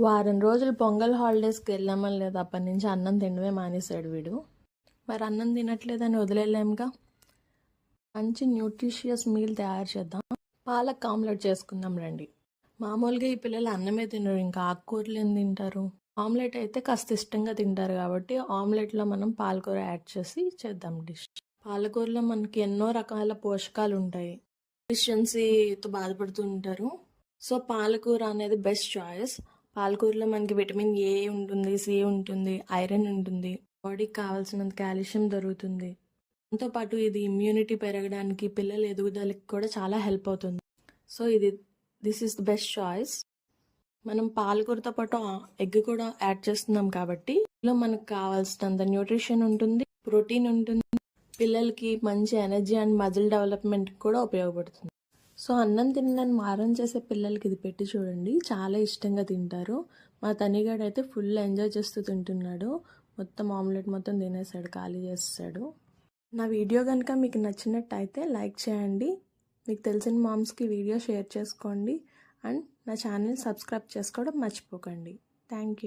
వారం రోజులు పొంగల్ హాలిడేస్కి వెళ్ళామని లేదు. అప్పటి నుంచి అన్నం తినడమే మానేశాడు వీడు. మరి అన్నం తినట్లేదని వదిలేలేముగా మంచి న్యూట్రిషియస్ మీల్ తయారు చేద్దాం. పాలక్ ఆమ్లెట్ చేసుకుందాం రండి. మామూలుగా ఈ పిల్లలు అన్నమే తినరు. ఇంకా ఆకుకూరలు ఏం తింటారు? ఆమ్లెట్ అయితే కాస్త ఇష్టంగా తింటారు కాబట్టి ఆమ్లెట్లో మనం పాలకూర యాడ్ చేసి చేద్దాం డిష్. పాలకూరలో మనకి ఎన్నో రకాల పోషకాలు ఉంటాయి. డిఫిషియన్సీతో బాధపడుతూ ఉంటారు. సో పాలకూర అనేది బెస్ట్ చాయిస్. పాలకూరలో మనకి విటమిన్ ఏ ఉంటుంది సి ఉంటుంది ఐరన్ ఉంటుంది బాడీకి కావాల్సినంత కాల్షియం దొరుకుతుంది. దాంతోపాటు ఇది ఇమ్యూనిటీ పెరగడానికి పిల్లల ఎదుగుదలకి కూడా చాలా హెల్ప్ అవుతుంది. సో ఇది this is the best choice మనం పాలకూరతో పాటు ఎగ్ కూడా యాడ్ చేస్తున్నాం కాబట్టి ఇందులో మనకు కావాల్సినంత న్యూట్రిషన్ ఉంటుంది ప్రోటీన్ ఉంటుంది. పిల్లలకి మంచి ఎనర్జీ అండ్ మజిల్ డెవలప్మెంట్ కూడా ఉపయోగపడుతుంది. సో అన్నం తినడానికి మారం చేసే పిల్లలకి ఇది పెట్టి చూడండి. చాలా ఇష్టంగా తింటారు. మా తనిగాడు అయితే ఫుల్ ఎంజాయ్ చేస్తూ తింటున్నాడు. మొత్తం ఆమ్లెట్ మొత్తం తినేసాడు ఖాళీ చేస్తాడు నా వీడియో కనుక మీకు నచ్చినట్టయితే లైక్ చేయండి. మీకు తెలిసిన మామ్స్కి వీడియో షేర్ చేసుకోండి. అండ్ నా ఛానల్ సబ్స్క్రైబ్ చేసుకోవడం మర్చిపోకండి. Thank you